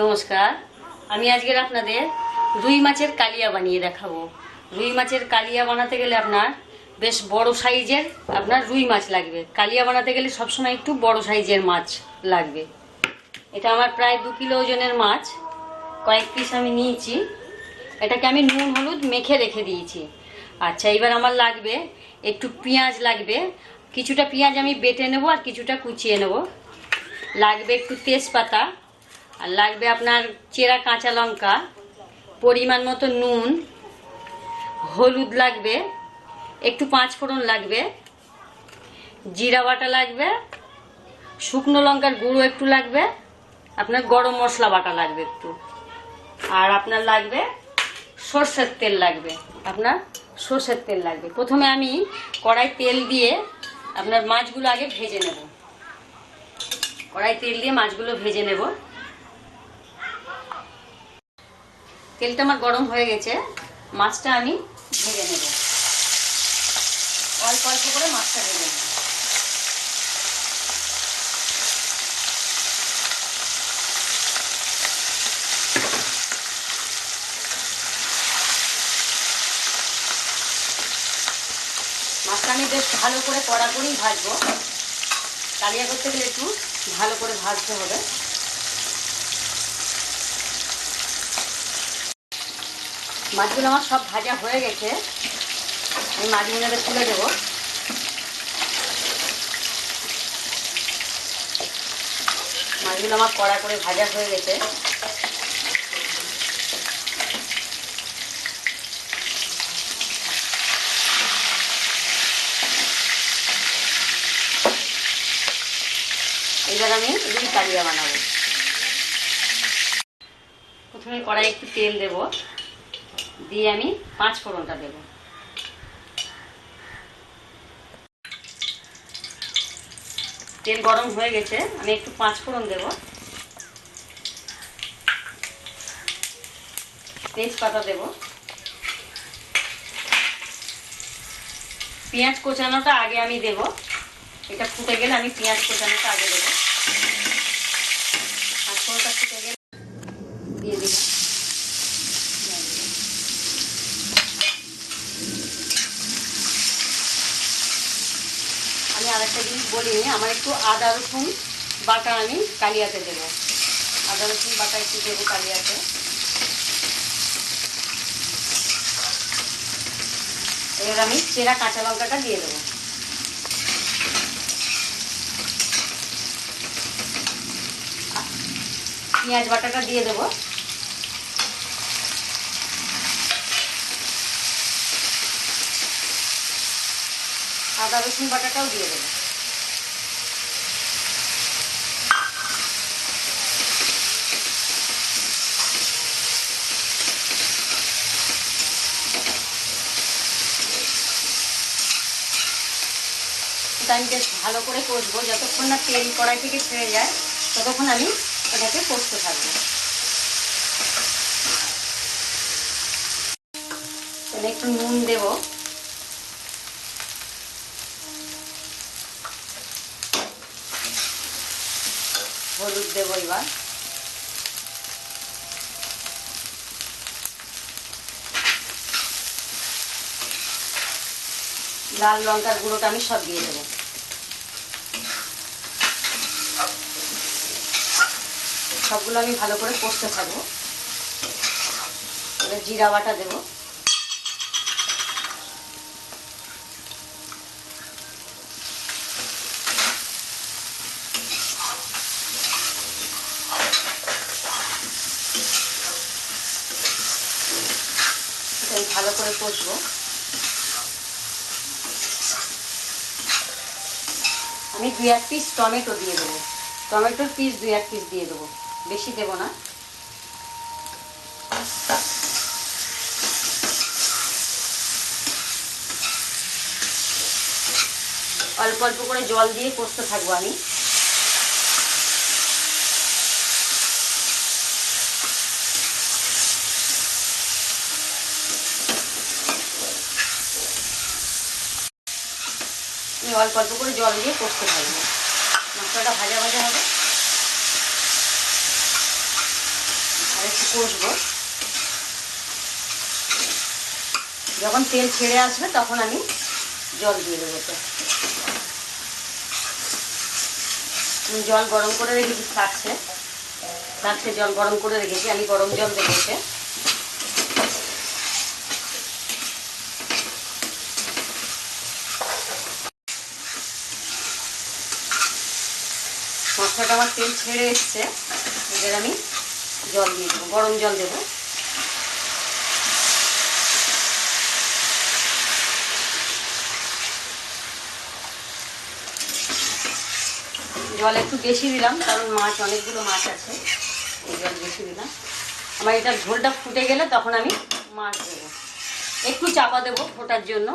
নমস্কার। আমি আজকের আপনাদের রুই মাছের কালিয়া বানিয়ে দেখাবো। রুই মাছের কালিয়া বানাতে গেলে আপনার বেশ বড় সাইজের আপনার রুই মাছ লাগবে। কালিয়া বানাতে গেলে সবসময় একটু বড় সাইজের মাছ লাগবে। এটা আমার প্রায় দু কিলো ওজনের মাছ। কয়েক পিস আমি নিয়েছি। এটাকে আমি নুন, হলুদ মেখে রেখে দিয়েছি। আচ্ছা এবার আমার লাগবে একটু পেঁয়াজ লাগবে। কিছুটা পেঁয়াজ আমি বেটে নেব আর কিছুটা কুচিয়ে নেব। লাগবে একটু তেজপাতা। আর লাগবে আপনার চেরা কাঁচা লঙ্কা, পরিমাণ মতো নুন, হলুদ লাগবে, একটু পাঁচ ফোড়ন লাগবে, জিরা বাটা লাগবে, শুকনো লঙ্কার গুঁড়ো একটু লাগবে, আপনার গরম মশলা বাটা লাগবে একটু। আর আপনার লাগবে সর্ষের তেল লাগবে, আপনার সর্ষের তেল লাগবে। প্রথমে আমি কড়াই তেল দিয়ে আপনার মাছগুলো আগে ভেজে নেব। কড়াই তেল দিয়ে মাছগুলো ভেজে নেব। তেলটা আমার গরম হয়ে গেছে, মাছটা আমি ভেজে নেব। অল্প অল্প করে মাছটা ভেজে নেব। মাছটা আমি বেশ ভালো করে কড়া করেই ভাজবো। কালিয়া করতে গেলে একটু ভালো করে ভাজতে হবে। মাছগুলো আমার সব ভাজা হয়ে গেছে। আমি মাছগুলোকে তুলে দেবো মাছগুলো আমার কড়া করে ভাজা হয়ে গেছে। এবার আমি রুই কালিয়া বানাবো। প্রথমে কড়াই একটু তেল দেব। দিয়ে আমি পাঁচ ফোড়নটা দেব। তেল গরম হয়ে গেছে, আমি একটু পাঁচ ফোড়ন দেব। তেজপাতা দেব। পেঁয়াজ কোচানোটা আগে আমি দেব। এটা ফুটে গেলে আমি পেঁয়াজ কোচানোটা আগে দেবো। পাঁচ ফোড়নটা ফুটে গেলে দিয়ে দিলাম। বলিনি আমার একটু আদা, রসুন, বাটা আমি কালিয়াতে দেবো। আদা, রসুন, বাটা একটু দেবো কালিয়াতে। এবার আমি চেরা কাঁচা লঙ্কাটা দিয়ে দেবো। পেঁয়াজ বাটাটা দিয়ে দেবো। আদা, রসুন বাটাটাও দিয়ে দেবো। আমি বেশ ভালো করে কষবো। যতক্ষণ না তেল কড়াই থেকে ছেড়ে যায়, ততক্ষণ আমি এটাকে কষতে থাকব। একটু নুন দেবো। হলুদ দেবো এবার। লাল লঙ্কার গুঁড়োটা আমি সব দিয়ে দেবো। সবগুলো আমি ভালো করে কষতে থাকব। জিরা বাটা দেবো। ভালো করে কষবো। আমি দুই এক পিস টমেটো দিয়ে দেবো। টমেটোর পিস দুই এক পিস দিয়ে দেবো। বেশি দেবো না। অল্প অল্প করে জল দিয়ে কষতে থাকব আমি। অল্প অল্প করে জল দিয়ে কষতে থাকব। মশলাটা ভাজা ভাজা হবে। একটু কষবো। যখন তেল ছেড়ে আসবে, তখন আমি জল দিয়ে দেবো তো। জল গরম করে রেখেছি থাকছে। থাকছে, জল গরম করে রেখেছি। আমি গরম জল এতে। মশলাটা আমার তেল ছেড়ে এসছে। এবার আমি জল দিয়ে দেবো গরম জল দেবো। জল একটু বেশি দিলাম, কারণ মাছ, অনেকগুলো মাছ আছে, এই জল বেশি দিলাম। আমার এটা ঝোলটা ফুটে গেলে তখন আমি মাছ দেবো। একটু চাপা দেবো ফোটার জন্য।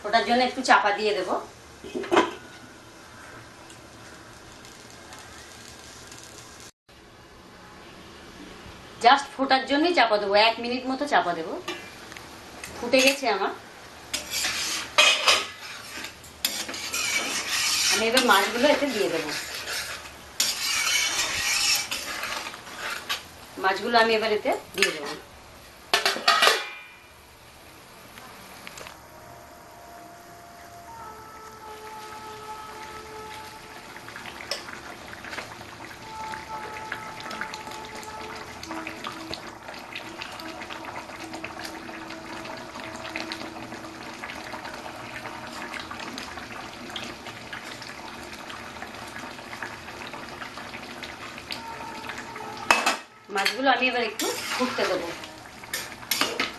ফোটার জন্য একটু চাপা দিয়ে দেবো। জাস্ট ফোটার জন্যই চাপা দেবো, এক মিনিট মতো চাপা দেবো। ফুটে গেছে আমার। আমি এবার মাছগুলো এতে দিয়ে দেবো। মাছগুলো আমি এবার এতে দিয়ে দেবো। মাছগুলো আমি এবার একটু ফুটতে দেবো।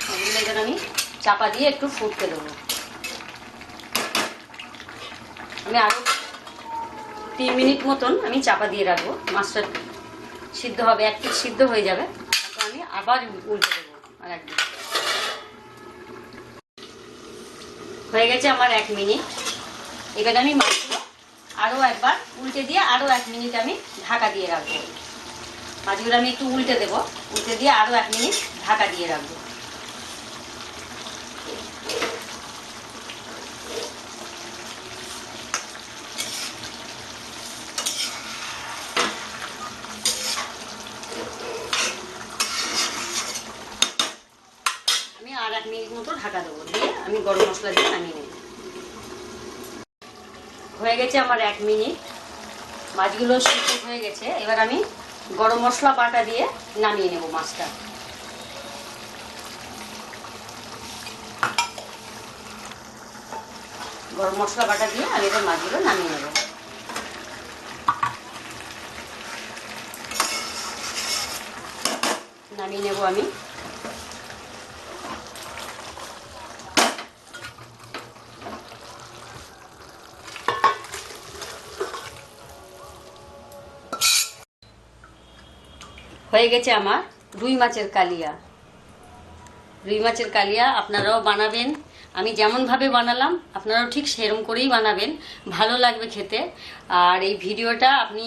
মাছগুলো এবার আমি চাপা দিয়ে একটু ফুটতে দেবো। আমি আরও তিন মিনিট মতন আমি চাপা দিয়ে রাখব। মাছটা সিদ্ধ হবে, এক পিস সিদ্ধ হয়ে যাবে। তারপর আমি আবার উল্টে দেবো আর একদিন হয়ে গেছে আমার এক মিনিট। এবার আমি মাছগুলো আরও একবার উল্টে দিয়ে আরও এক মিনিট আমি ঢাকা দিয়ে রাখব। মাছগুলো আমি একটু উল্টে দেবো। উল্টে দিয়ে আরও এক মিনিট ঢাকা দিয়ে রাখব। আমি আর এক মিনিট মতো ঢাকা দেবো। দিয়ে আমি গরম মশলা দিয়ে নামিয়ে নেব। হয়ে গেছে আমার এক মিনিট। মাছগুলো সিদ্ধ হয়ে গেছে। এবার আমি গরম মশলা বাটা দিয়ে নামিয়ে নেব মাছটা। গরম মশলা বাটা দিয়ে আমি এবার মাছগুলো নামিয়ে নেব। নামিয়ে নেব আমি। হয়ে গেছে আমার রুই মাছের কালিয়া। রুই মাছের কালিয়া আপনারাও বানাবেন। আমি যেমনভাবে বানালাম, আপনারাও ঠিক সেরম করেই বানাবেন। ভালো লাগবে খেতে। আর এই ভিডিওটা আপনি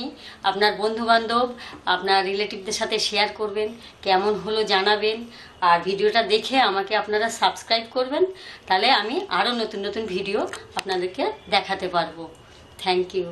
আপনার বন্ধুবান্ধব, আপনার রিলেটিভদের সাথে শেয়ার করবেন, কেমন হলো জানাবেন। আর ভিডিওটা দেখে আমাকে আপনারা সাবস্ক্রাইব করবেন। তাহলে আমি আরও নতুন নতুন ভিডিও আপনাদেরকে দেখাতে পারব। Thank you.